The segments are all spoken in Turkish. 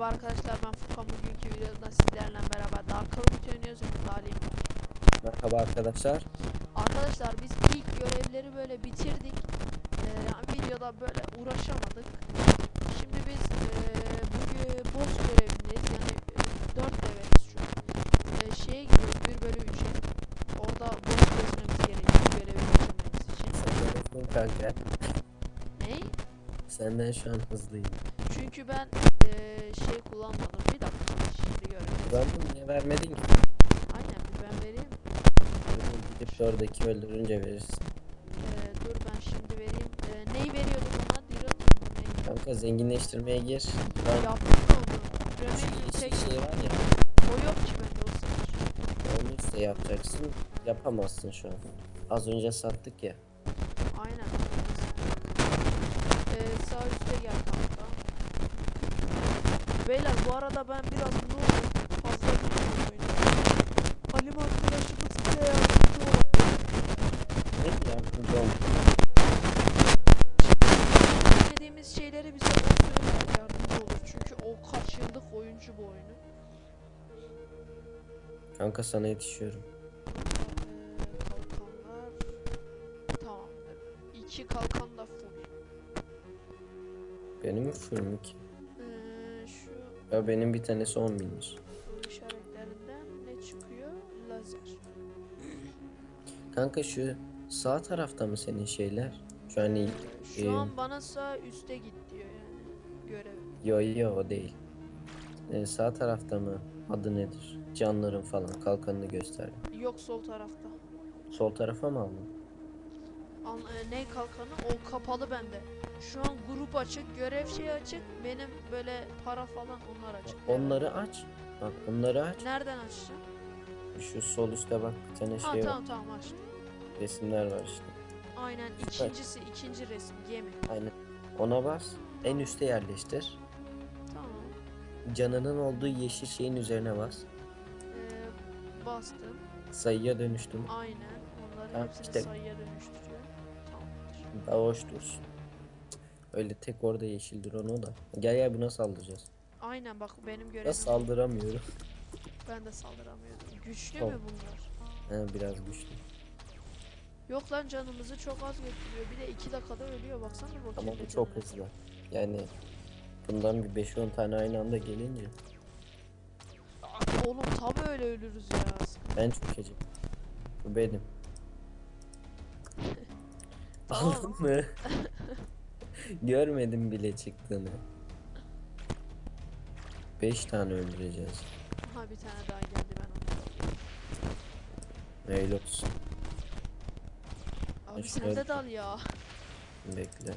Merhaba arkadaşlar ben Furkan bugünkü videoda sizlerle beraber Dark Call oynuyoruz Umut Ali. Merhaba arkadaşlar. Arkadaşlar biz ilk görevleri böyle bitirdik. Ee, videoda böyle uğraşamadık. Şimdi biz ee, bugün boss görevindeyiz yani e, 4 leveliz şu an. Ee, şeye gidiyoruz 1 bölü 3'e. Orada boss kesmemiz gerekiyor görevi bitirmemiz için. Hızlıyım kanka. Ney? Senden şu an hızlıyım. Çünkü ben şey kullanmadım. Bir dakika şimdi görev. Kullandın niye vermedin ki? Aynen bir ben vereyim. Gidip de oradaki öldürünce verirsin. Ee, dur ben şimdi vereyim. Ee, neyi veriyorduk ona? Diyor neyi? Kanka zenginleştirmeye gir. Ben onu? şu Premium yeşil tek şey var ya. o yok ki bende o sıfır. Onu iste yapacaksın. Yapamazsın şu an. Az önce sattık ya. Aynen. Ee, sağ üstte gel kanka. Beyler bu arada ben biraz ne olur fazla bilmiyorum oyunu. Halim arkadaşımız bile yardımcı oldu. Ne yardımcı ol. Bilmediğimiz şeyleri bize söyler yardımcı olur. Çünkü o kaç yıllık oyuncu bu oyunu. Kanka sana yetişiyorum. Ee, kalkanlar tamamdır. İki kalkan da full. Benim full mü ki? Ya benim bir tanesi 10 binmiş. işaretlerinden ne çıkıyor? Lazer. Kanka şu sağ tarafta mı senin şeyler? Şu an ilk... Şu Ee, an bana sağ üste git diyor yani görev. Yo yo o değil. Ee, sağ tarafta mı? Adı nedir? Canların falan kalkanını göster. Yok sol tarafta. Sol tarafa mı aldın? An e, ne kalkanı? O kapalı bende. Şu an grup açık, görev şey açık. Benim böyle para falan onlar açık. Onları aç. Bak bunları aç. Nereden açacağım? Şu sol üstte bak bir tane Ha şey var. tamam tamam açtım. Resimler var işte. Aynen ikincisi ikinci resim gemi. Aynen. Ona bas. En üste yerleştir. Tamam. Canının olduğu yeşil şeyin üzerine bas. Ee, bastım. Sayıya dönüştüm. Aynen. Onların Tamam, hepsini işte- sayıya dönüştürüyor. Daha hoş dursun. Öyle tek orada yeşildir onu da. Gel gel buna saldıracağız. Aynen bak benim görevim. saldıramıyorum. Ben de saldıramıyordum. Güçlü Tamam. mü bunlar? He biraz güçlü. Yok lan canımızı çok az götürüyor. Bir de 2 dakikada ölüyor baksana bu. Ama bu çok hızlı. Yani bundan bir 5-10 tane aynı anda gelince Oğlum tabi öyle ölürüz ya. ben çökeceğim. Bu benim. Aldın mı? Görmedim bile çıktığını. 5 tane öldüreceğiz. Ha bir tane daha geldi ben onu. Öyle olsun. Abi İşte sen de dal ya. Bekle.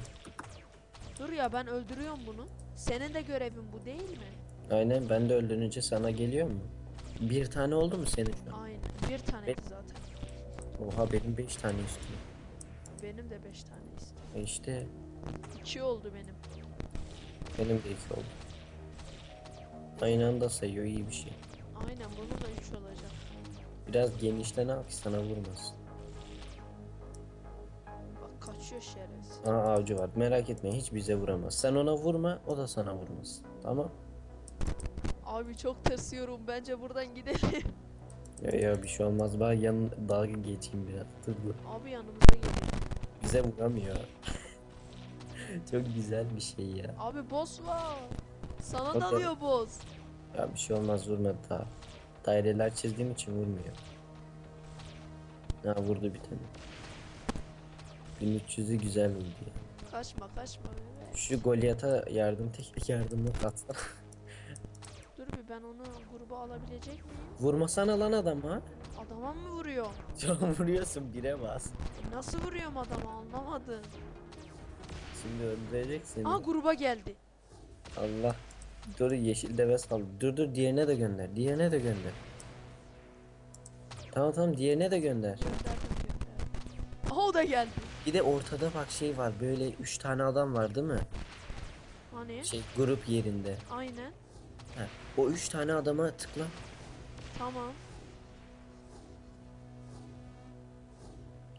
Dur ya ben öldürüyorum bunu. Senin de görevin bu değil mi? Aynen ben de öldürünce sana geliyor mu? Bir tane oldu mu senin şu an? Aynen. Bir taneydi zaten. Oha benim 5 tane istiyor. Benim de 5 tane istedim. E işte 2 oldu benim. benim de 2 oldu. Aynı anda sayıyor iyi bir şey. Aynen bunun da 3 olacak. Biraz genişten al ki sana vurmasın. Bak kaçıyor şerefsiz. Aa avcı var merak etme hiç bize vuramaz. Sen ona vurma o da sana vurmaz. Tamam? Abi çok tırsıyorum. Bence buradan gidelim. Ya, ya bir şey olmaz bak yan dalga geçeyim biraz. Dur dur. Abi yanımıza geliyor. Bize vuramıyor. Çok güzel bir şey ya. Abi boss var. Sana Bakalım. dalıyor boss. Ya bir şey olmaz vurmadı daha. Daireler çizdiğim için vurmuyor. Ha vurdu bir tane. 1300'ü güzel vurdu ya. Kaçma kaçma bebe. Şu Goliath'a yardım tek yardım yok atsana. Dur bir ben onu gruba alabilecek miyim? Vurmasana lan adama. Adama mı vuruyor? Çok vuruyorsun bire bas. Nasıl vuruyorum adama anlamadım. Şimdi öldürecek seni. Aa gruba geldi. Allah. Dur yeşil deve sal. Dur dur diğerine de gönder. Diğerine de gönder. Tamam tamam diğerine de gönder. Gönderdim gönderdim. Aha o da geldi. Bir de ortada bak şey var. Böyle 3 tane adam var değil mi? Hani? Şey grup yerinde. Aynen. Heh, O 3 tane adama tıkla. Tamam.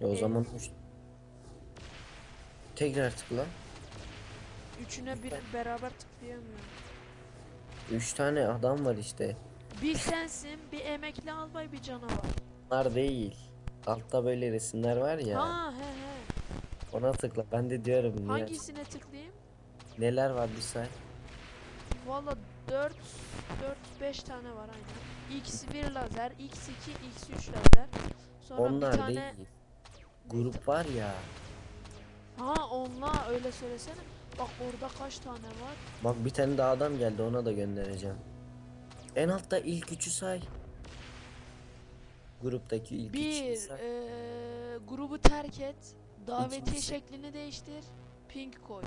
Ya o E? zaman tekrar tıkla. Üçüne bir beraber tıklayamıyorum. Üç tane adam var işte. Bir sensin, bir emekli albay, bir canavar. Bunlar değil. Altta böyle resimler var ya. Ha he he. Ona tıkla. Ben de diyorum niye? Hangisine tıklayayım? Neler var bir say. Valla 4 4 5 tane var aynen. X1 lazer, X2, X3 lazer. Sonra Onlar bir tane değil. Grup var ya. Ha onla öyle söylesene. Bak orada kaç tane var? Bak bir tane daha adam geldi ona da göndereceğim. En altta ilk üçü say. Gruptaki ilk üçü Bir say. eee, grubu terk et. Davetiye İkincisi. şeklini değiştir. Pink koy.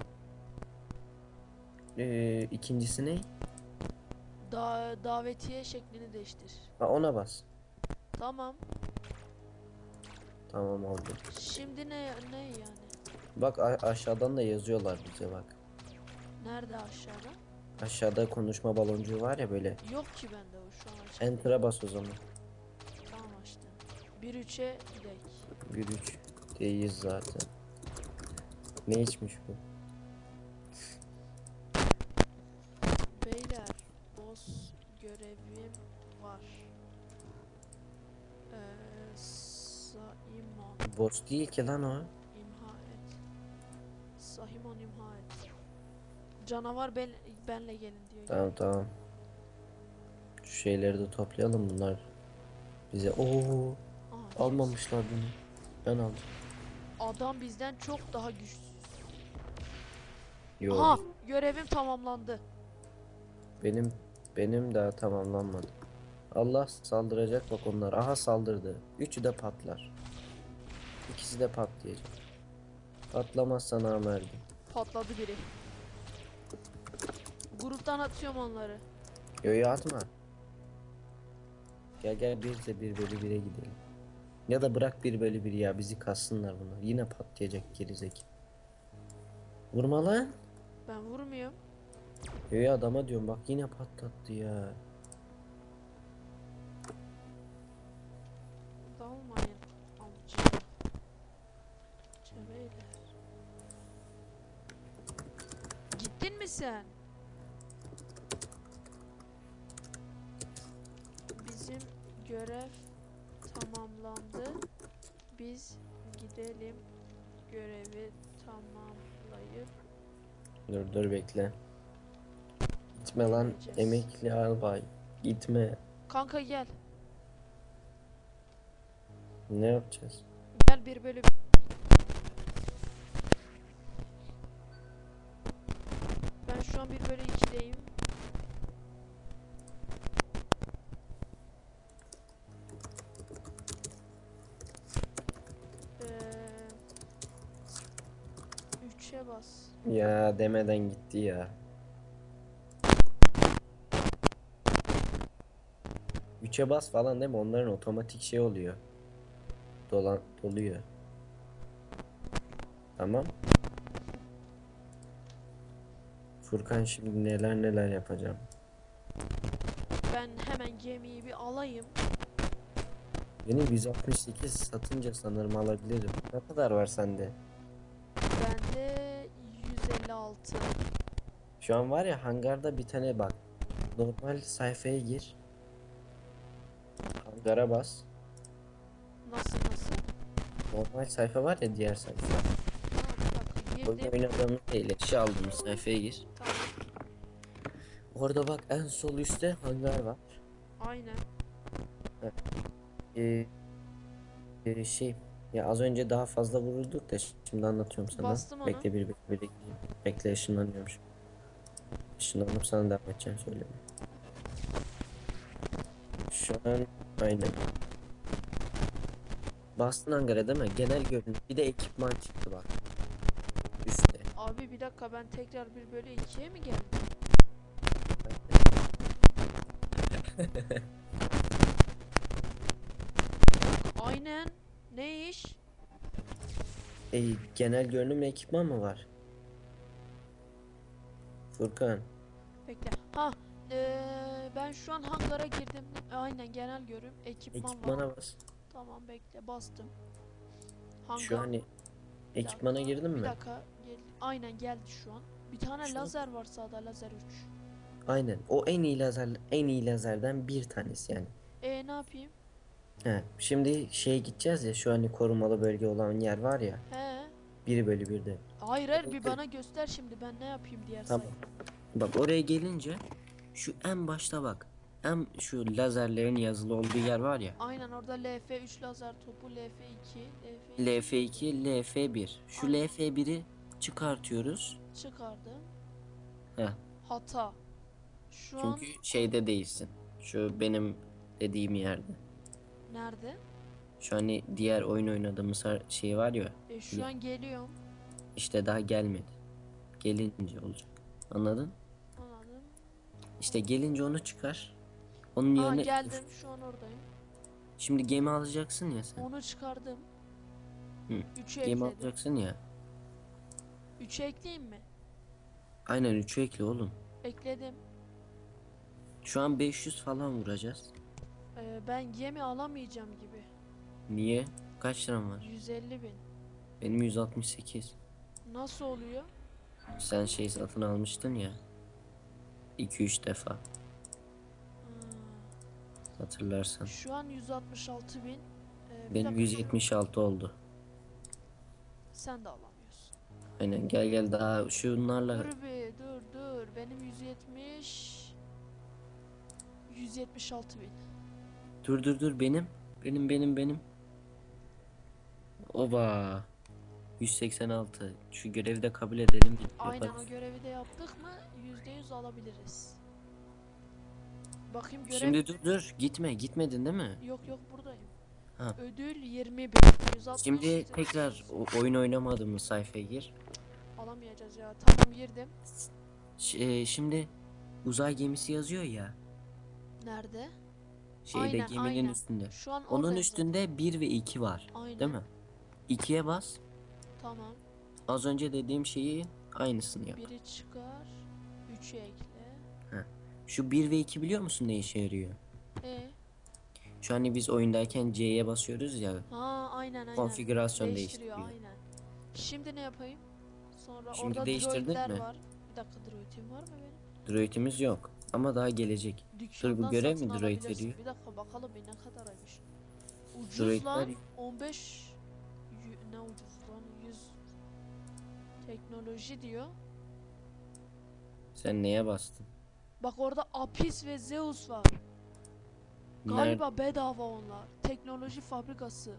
Ee, ikincisi ne? Da davetiye şeklini değiştir. Ha, ona bas. Tamam. Tamam oldu. Şimdi ne ne yani? Bak aşağıdan da yazıyorlar bize bak. Nerede aşağıda? Aşağıda konuşma baloncuğu var ya böyle. Yok ki bende o şu an. Enter'a bas o zaman. Tamam açtım. 1-3'e gidek. 1-3 değiliz zaten. Ne içmiş bu? Boss değil ki lan o. imha et. Sahimon imha et. Canavar ben, benle gelin diyor. Tamam tamam. Şu şeyleri de toplayalım bunlar. Bize ooo Aha, almamışlar bunu. Ben aldım. Adam bizden çok daha güçsüz. Yok. Aha görevim tamamlandı. Benim benim daha tamamlanmadı. Allah saldıracak bak onlar. Aha saldırdı. Üçü de patlar. İkisi de patlayacak. Patlamazsa namerdim. Patladı biri. Gruptan atıyorum onları. Yo yo atma. Gel gel bir de bir bölü bire gidelim. Ya da bırak bir bölü bir ya bizi kassınlar bunlar. Yine patlayacak gerizek. Vurma lan. Ben vurmuyorum. Yo yo adama diyorum bak yine patlattı ya. Dalmayın sen? Bizim görev tamamlandı. Biz gidelim görevi tamamlayıp Dur dur bekle. Gitme lan Gideceğiz. emekli albay. Gitme. Kanka gel. Ne yapacağız? Gel bir bölü şu an bir bölü 2'deyim. Ee, 3'e bas. Ya demeden gitti ya. Üçe bas falan değil mi? Onların otomatik şey oluyor. Dolan doluyor. Tamam. Furkan şimdi neler neler yapacağım. Ben hemen gemiyi bir alayım. Beni 168 satınca sanırım alabilirim. Ne kadar var sende? Bende 156. Şu an var ya hangarda bir tane bak. Normal sayfaya gir. Hangara bas. Nasıl nasıl? Normal sayfa var ya diğer sayfa. Oyun oynadığımız değil. Eşya aldığımız sayfaya gir. Tamam. Orada bak en sol üstte hangar var. Aynen. Ee, e, şey ya az önce daha fazla vururduk da şimdi anlatıyorum sana. Bastım onu. Bekle bir bir bir bekle ışınlanıyorum şimdi. Işınlanıp sana devam edeceğim söylemeye. Şu an aynen. Bastın hangara değil mi? Genel görünüm. Bir de ekipman çıktı bak. Abi bir dakika ben tekrar bir bölü 2'ye mi geldim? Aynen. Ne iş? E, genel görünüm ekipman mı var? Furkan. Bekle. Ha. eee, ben şu an hangara girdim. Aynen genel görüm. Ekipman var. Ekipmana bas. Tamam bekle bastım. Hangar. Şu an Bir ekipmana girdin Bir mi? dakika. Aynen geldi şu an. Bir tane Şu lazer var sağda lazer 3. Aynen. O en iyi lazer en iyi lazerden bir tanesi yani. E ne yapayım? He. Şimdi şeye gideceğiz ya şu hani korumalı bölge olan yer var ya. He. 1 bölü 1'de. Hayır hayır bir bana göster şimdi ben ne yapayım diğer Tamam. sayfa. Bak oraya gelince şu en başta bak. En şu lazerlerin yazılı olduğu yer var ya. Aynen orada LF3 lazer topu, LF2, LF2 LF2, LF1. Şu Aynen. LF1'i çıkartıyoruz. çıkardım. Heh. Hata. Şu an Çünkü şeyde değilsin. Şu benim dediğim yerde. nerede? Şu hani diğer oyun oynadığımız har- şey var ya. E şu an geliyorum. işte daha gelmedi. Gelince olacak. Anladın? Anladım. İşte gelince onu çıkar. Onun Aa yerine geldim şu an oradayım. şimdi gemi alacaksın ya sen. Onu çıkardım. Hı. 3'ü Gemi ekledim. alacaksın ya. 3'ü ekleyeyim mi? Aynen 3'ü ekle oğlum. Ekledim. Şu an 500 falan vuracağız. Ee, ben gemi alamayacağım gibi. Niye? Kaç liram var? 150 bin. Benim 168. Nasıl oluyor? Sen şey satın almıştın ya. 2-3 defa. Ha, Hatırlarsan. şu an 166 bin. Ee, bir Benim dakika, 176 oldu. Sen de alamıyorsun. Aynen gel gel daha şunlarla Dur bir dur dur. Benim 170 176 bin. dur dur dur benim benim benim benim Oba 186 şu görevi de kabul edelim Aynen yaparız. o görevi de yaptık mı %100 alabiliriz. Bakayım görev Şimdi dur dur gitme gitmedin değil mi? yok yok buradayım. Ha. Ödül 20 bin. 160 Şimdi 180. tekrar o- oyun oynamadığımız sayfaya gir. alamayacağız ya. Tamam girdim. Ş- e, şimdi uzay gemisi yazıyor ya Nerede? şeyde Aynen, geminin aynen. üstünde. Şu an Onun oradayım üstünde 1 ve 2 var. Aynen. değil mi? 2'ye bas. Tamam. Az önce dediğim şeyi aynısını yap. Biri çıkar. 3'ü ekle. Şu 1 ve 2 biliyor musun ne işe yarıyor? E. Şu hani biz oyundayken C'ye basıyoruz ya Ha aynen aynen. konfigürasyon Değiştiriyor aynen. Şimdi ne yapayım? Sonra Şimdi orada değiştirdin droidler mi? var. Bir dakika droidim var mı benim? Droid'imiz yok ama daha gelecek. Dükkandan görev satın mi droid veriyor? Bir dakika bakalım ne kadaraymış. Ucuz Droidler- lan 15 y- ne ucuz lan 100 teknoloji diyor. Sen neye bastın? Bak orada Apis ve Zeus var. Galiba bedava onlar. Teknoloji fabrikası.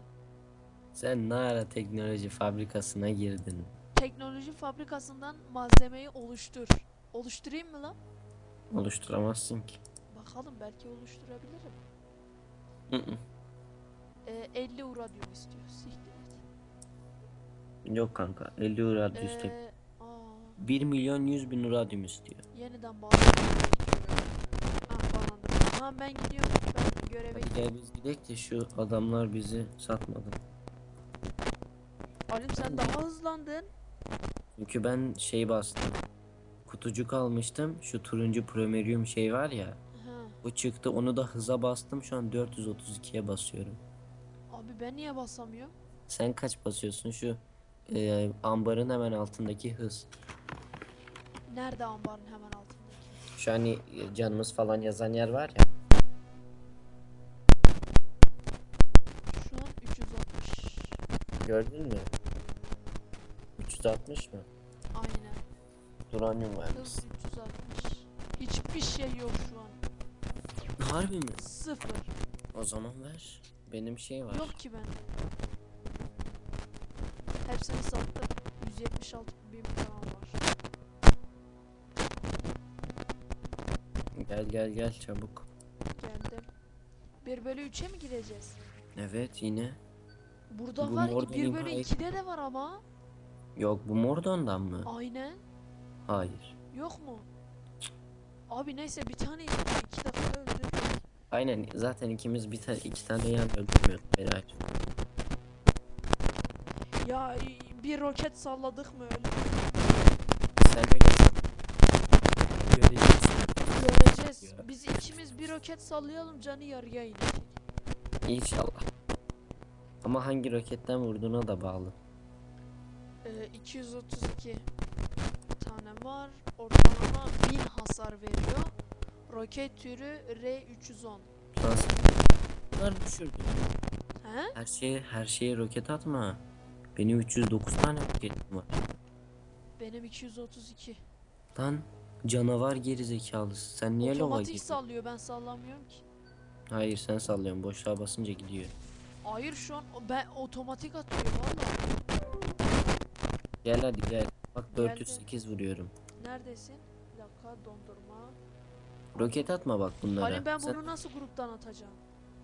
Sen ne ara teknoloji fabrikasına girdin? Teknoloji fabrikasından malzemeyi oluştur. Oluşturayım mı lan? Oluşturamazsın ki. Bakalım belki oluşturabilirim. Hı hı. Ee, 50 uradyum istiyor. Siktir et. Yok kanka 50 uradyum istiyor. Ee, aa, 1 milyon 100 bin uradyum istiyor. yeniden bağlandım. Bağlandım. Tamam ben gidiyorum. Göreve Hadi gel biz gidelim de şu adamlar bizi satmadı. Alim sen daha hızlandın. Çünkü ben şey bastım. Kutucuk almıştım. Şu turuncu promerium şey var ya. Ha. Bu çıktı onu da hıza bastım. Şu an 432'ye basıyorum. Abi ben niye basamıyorum? Sen kaç basıyorsun şu e, ambarın hemen altındaki hız. Nerede ambarın hemen altındaki? Şu hani canımız falan yazan yer var ya. Gördün mü? 360 mı? Aynen. Duranyum var. Hız 360. Hiçbir şey yok şu an. Harbi mi? Sıfır. O zaman ver. Benim şey var. Yok ki bende. Hepsini sattım. 176 bin falan var. Gel gel gel çabuk. Geldim. 1 bölü 3'e mi gireceğiz? Evet yine. Burada Bu var. Mordor'un 1 bölü gayet- 2'de de var ama. Yok bu Mordon'dan mı? Aynen. Hayır. Yok mu? Abi neyse bir tane. 2 dakika öldü. Aynen zaten ikimiz bir tane iki tane yan öldürmüyoruz Beray. Ya bir roket salladık mı öyle? Sen öyle Göreceğiz. Göreceğiz. Biz ikimiz bir roket sallayalım canı yarıya inecek. İnşallah. Ama hangi roketten vurduğuna da bağlı. Ee, 232 tane var. Ortalama 1000 hasar veriyor. Roket türü R310. Lan sen bunlar düşürdü. He? Her şeye her şeye roket atma. Benim 309 tane roketim var. Benim 232. Lan canavar geri zekalısı. Sen niye lova Otomatik girdin? sallıyor ben sallamıyorum ki. Hayır sen sallıyorsun. Boşluğa basınca gidiyor. Hayır şu an ben otomatik atıyorum valla. Gel hadi gel. Bak Geldim. 408 vuruyorum. Neredesin? Bir dakika dondurma. Roket atma bak bunlara. Hani ben Sen- bunu nasıl gruptan atacağım?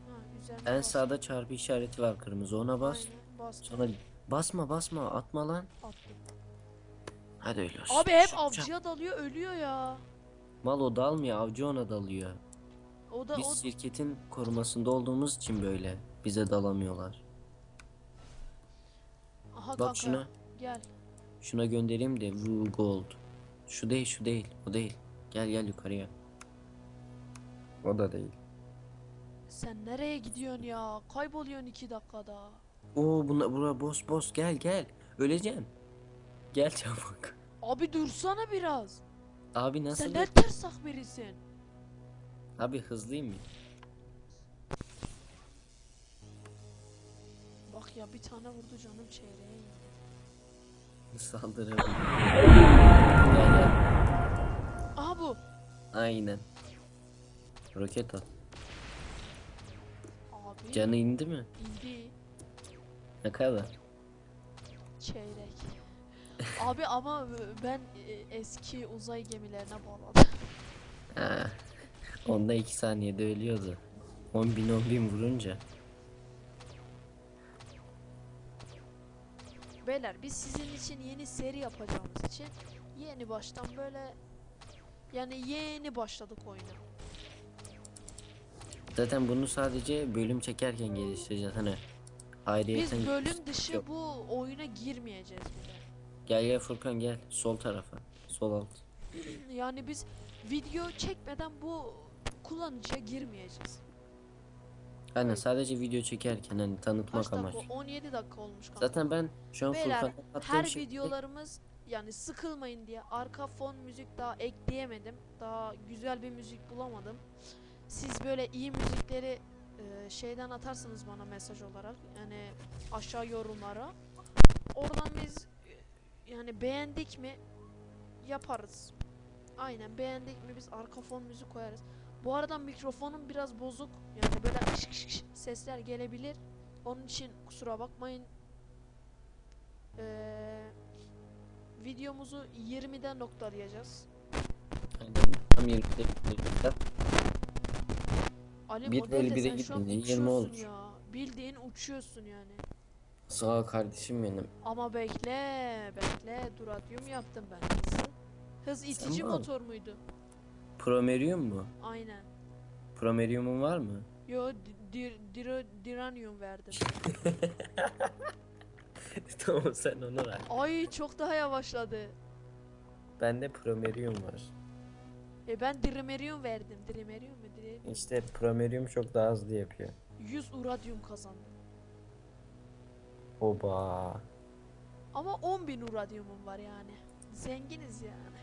Ha üzerine en bas. sağda çarpı işareti var kırmızı. Ona bas. Aynen. Sonra basma basma atma lan. Attım. Hadi öyle olsun. Abi hep avcıya dalıyor ölüyor ya. Mal o dalmıyor avcı ona dalıyor. O da Biz o şirketin korumasında olduğumuz için böyle bize dalamıyorlar. Aha Bak kanka, şuna. Gel. Şuna göndereyim de Wu Gold. Şu değil şu değil o değil. Gel gel yukarıya. O da değil. Sen nereye gidiyorsun ya? Kayboluyorsun iki dakikada. Oo buna bura boss boss gel gel. Öleceksin. Gel çabuk. Abi dursana biraz. Abi nasıl? Sen ne ters birisin. Abi hızlıyım mı? Ya bir tane vurdu canım çeyreğe indi. Saldırı. Aha bu. Aynen. Roket at. Abi Canı indi mi? indi Ne kadar? çeyrek. Abi ama ben e, eski uzay gemilerine bağladım. Ha. Onda 2 saniyede ölüyordu. 10 bin 10 bin vurunca. Beyler biz sizin için yeni seri yapacağımız için yeni baştan böyle yani yeni başladık oyuna. Zaten bunu sadece bölüm çekerken geliştireceğiz hani. Biz Ayrıyeten bölüm dışı yok. bu oyuna girmeyeceğiz bile. Gel gel Furkan gel sol tarafa. Sol alt. Yani biz video çekmeden bu kullanıcıya girmeyeceğiz. Aynen sadece video çekerken hani tanıtmak Kaç amaç. dakika? 17 dakika olmuş kanka. Zaten ben şu an Beyler Furkan'a attığım her şey- videolarımız yani sıkılmayın diye arka fon müzik daha ekleyemedim. Daha güzel bir müzik bulamadım. Siz böyle iyi müzikleri e, şeyden atarsınız bana mesaj olarak. Yani aşağı yorumlara. Oradan biz e, yani beğendik mi yaparız. Aynen beğendik mi biz arka fon müzik koyarız. Bu arada mikrofonum biraz bozuk. Yani böyle kış kış kış sesler gelebilir. Onun için kusura bakmayın. Ee, videomuzu 20'den noktalayacağız. Aynen. Tam 20'de bitirdik. Ali Bir modelde bölü bire sen şu an gitmedi, 20 uçuyorsun ya. Bildiğin uçuyorsun yani. Sağ ol kardeşim benim. Ama bekle, bekle. Duratyum yaptım ben. Hız itici Tamam. motor muydu? Promerium mu? Aynen. Promerium'un var mı? Yo, di- dir, dir, diranium verdim. tamam sen onu ver. Ay çok daha yavaşladı. Bende promerium var. E ben drimerium verdim. Drimerium mu? Dri- İşte promerium çok daha hızlı yapıyor. 100 uradyum kazandım. Oba. Ama 10.000 uradyumum var yani. Zenginiz yani.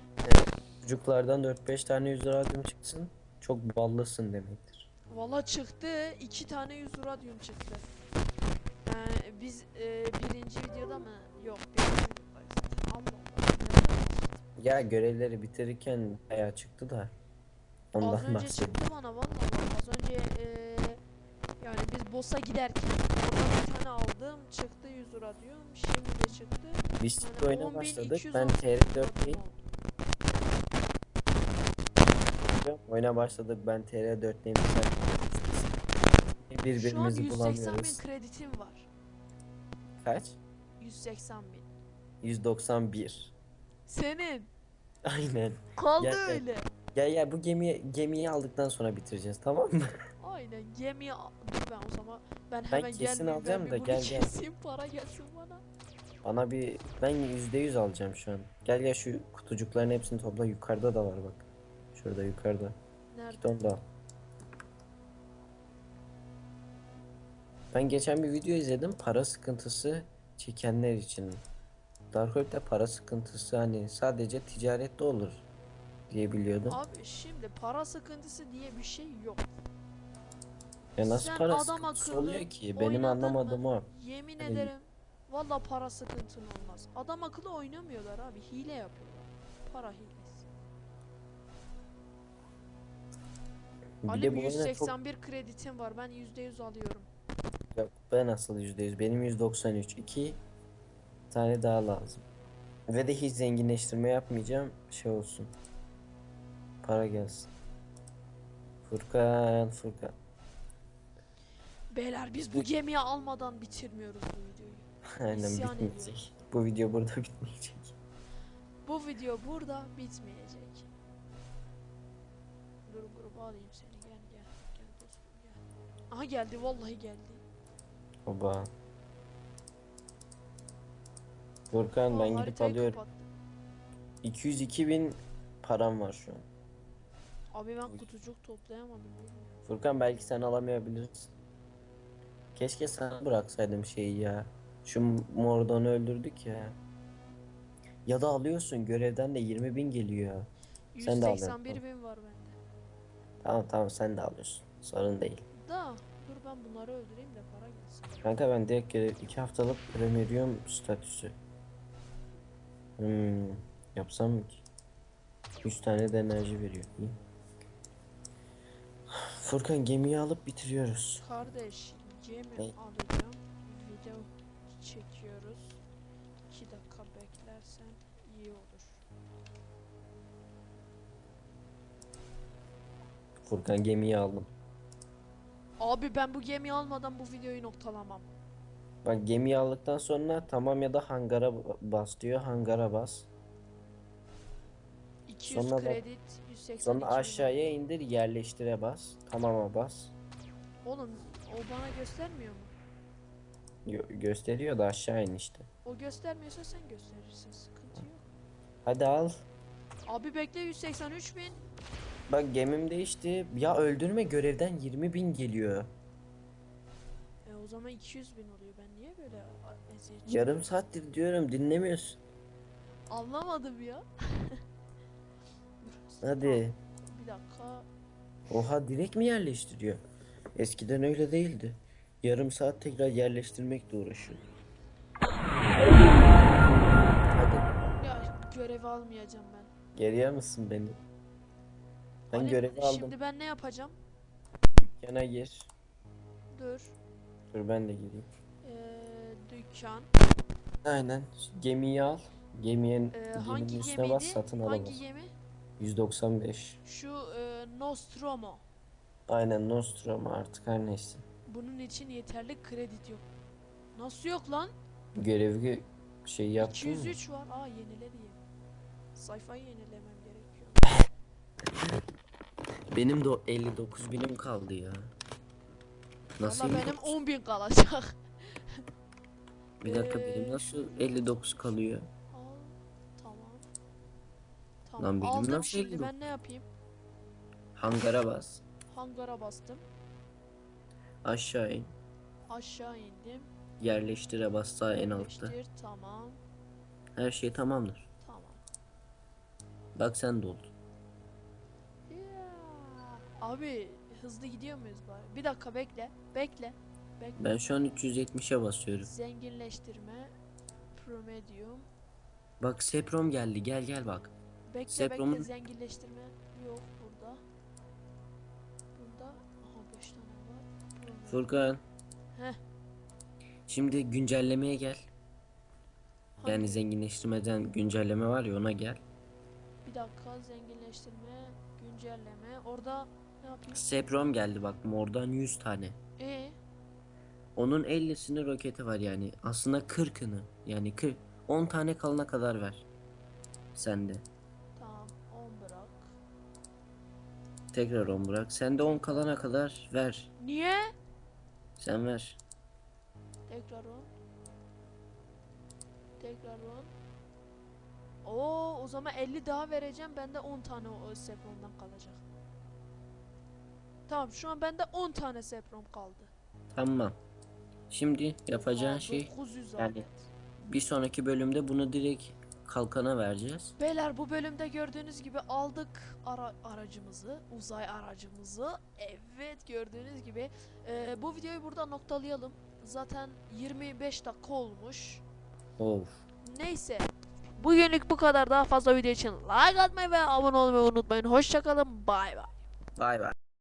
Çocuklardan 4-5 tane 100 radyum çıksın. Çok ballısın demektir. Valla çıktı. iki tane 100 uradyum çıktı. Yani biz e, birinci videoda mı? Yok. Birinci Ya görevleri bitirirken bayağı çıktı da. Az Ondan önce bahsediyorum. çıktı bana valla. Az önce e, yani biz boss'a giderken oradan bir tane aldım. Çıktı 100 uradyum. Şimdi de çıktı. Biz Yani oyuna 10.210 başladık. Ben TR4 değil. Oldu. Oyuna başladık. Ben TR4 değil. Şu an Birbirimizi 180 bin bulamıyoruz. kreditim var. Kaç? 180 bin. 191. Senin. Aynen. Kaldı Gel, öyle. Gel ya bu gemiyi gemiyi aldıktan sonra bitireceğiz tamam mı? Aynen gemiye al- dur ben o zaman ben hemen kesin gelmeyeyim, alacağım ben da bir bunu gel, gel. keseyim para gelsin bana. Bana bir ben %100 alacağım şu an. Gel ya şu kutucukların hepsini topla yukarıda da var bak. Şurada yukarıda. Nerede? Git onu da al. Ben geçen bir video izledim. Para sıkıntısı çekenler için. Dark Web'de para sıkıntısı hani sadece ticarette olur diye biliyordum. Abi şimdi para sıkıntısı diye bir şey yok. Ya nasıl sen para adam sıkıntısı akıllı oluyor ki? Benim anlamadığım o. Yemin Hani- ederim valla para sıkıntın olmaz. Adam akıllı oynamıyorlar abi. Hile yapıyorlar. Para hilesi. Bir de bu oyuna çok 181 kreditim var. Ben %100 alıyorum. Yok ben nasıl %100? Benim 193. 2 tane daha lazım. Ve de hiç zenginleştirme yapmayacağım. Şey olsun. Para gelsin. Furkan, Furkan. Beyler biz bu gemiyi almadan bitirmiyoruz bu videoyu. Aynen İsyan bitmeyecek. Bu video burada bitmeyecek. Bu video burada bitmeyecek. Dur gruba alayım seni. Gel gel. Gel dostum gel. Aha geldi vallahi geldi. Oba. Furkan Aa, ben gidip haritayı alıyorum. kapattı. 202 bin param var şu an. Abi ben kutucuk toplayamadım. Furkan belki sen alamayabilirsin. Keşke sana bıraksaydım şeyi ya. Şu Mordon'u öldürdük ya. Ya da alıyorsun görevden de 20 bin geliyor. Sen de al 181 bin var bende. Tamam tamam sen de alıyorsun. Sorun değil. Da dur ben bunları öldüreyim de para gelsin. Kanka ben direkt görev 2 haftalık premium statüsü. Hmm, yapsam mı ki? 3 tane de enerji veriyor. İyi. Furkan gemiyi alıp bitiriyoruz. Kardeş gemi Ne? alacağım. Video çekiyoruz. Furkan gemiyi aldım. Abi ben bu gemiyi almadan bu videoyu noktalamam. Bak gemiyi aldıktan sonra tamam ya da hangara ba- bas diyor. Hangara bas. 200 Sonra da- kredi 182 Sonra aşağıya indir yerleştire bas. Tamama bas. Oğlum o bana göstermiyor mu? Gö- gösteriyor da aşağı in işte. O göstermiyorsa sen gösterirsin. Sıkıntı yok. Hadi al. Abi bekle 183 bin. Bak gemim değişti. Ya öldürme görevden 20 bin geliyor. E o zaman 200 bin oluyor. Ben niye böyle eziyet Yarım saattir diyorum dinlemiyorsun. Anlamadım ya. Hadi. Bir dakika. Oha direkt mi yerleştiriyor? Eskiden öyle değildi. Yarım saat tekrar yerleştirmekle uğraşıyor. Hadi. Ya görevi almayacağım ben. Geriye mısın beni? Ben Ali, görevi aldım. Şimdi ben ne yapacağım? Dükkana gir. Dur. Dur ben de gireyim. Ee, dükkan. Aynen. Gemiyi al. Gemiyin, Ee, geminin hangi üstüne gemiydi? bas satın Hangi alamaz. gemi? 195. Şu e, Nostromo. Aynen Nostromo artık her neyse. Bunun için yeterli kredi yok. Nasıl yok lan? Görevi şey yaptın mı? 203 var. Aa yenile diye. Sayfayı yenilemem gerekiyor. Benim de o 59 binim kaldı ya. Nasıl 59? benim 10 bin kalacak. Bir dakika Ee, benim nasıl 59 kalıyor? Al. Tamam. Lan benim Aldım nasıl şimdi 59? ben ne yapayım? Hangara bas. Hangara bastım. Aşağı in. Aşağı indim. Yerleştire bas sağ en altta. Tamam. Her şey tamamdır. Tamam. Bak sen de oldu. Ya. Abi hızlı gidiyor muyuz bari? Bir dakika bekle. Bekle. Bekle. Ben şu an 370'e basıyorum. Zenginleştirme. Promedium. Bak Seprom geldi. Gel gel bak. Bekle Seprom'un- bekle zenginleştirme yok burada. Bunda aha 5 tane var. Promedium. Furkan. Heh. Şimdi güncellemeye gel. Yani Hangi- zenginleştirmeden güncelleme var ya ona gel. Bir dakika zenginleştirme, güncelleme. Orada ne yapayım? Seprom geldi bak mordan 100 tane. E Onun 50'sini roketi var yani. Aslında 40'ını yani 40 10 tane kalana kadar ver. Sende. tamam 10 bırak. Tekrar 10 bırak. Sen de 10 kalana kadar ver. Niye? Sen ver. Tekrar 10. Tekrar 10. Oo o zaman 50 daha vereceğim. Bende 10 tane o Sepron'dan kalacak. Tamam şu an bende 10 tane Sepron kaldı. Tamam. Şimdi yapacağın Oha, şey 900 yani- adet. bir sonraki bölümde bunu direkt kalkana vereceğiz. Beyler bu bölümde gördüğünüz gibi aldık ara aracımızı, uzay aracımızı. Evet gördüğünüz gibi. Ee, bu videoyu burada noktalayalım. Zaten 25 dakika olmuş. Of. Neyse. Bugünlük bu kadar. Daha fazla video için like atmayı ve abone olmayı unutmayın. Hoşçakalın. Bay bay. Bay bay.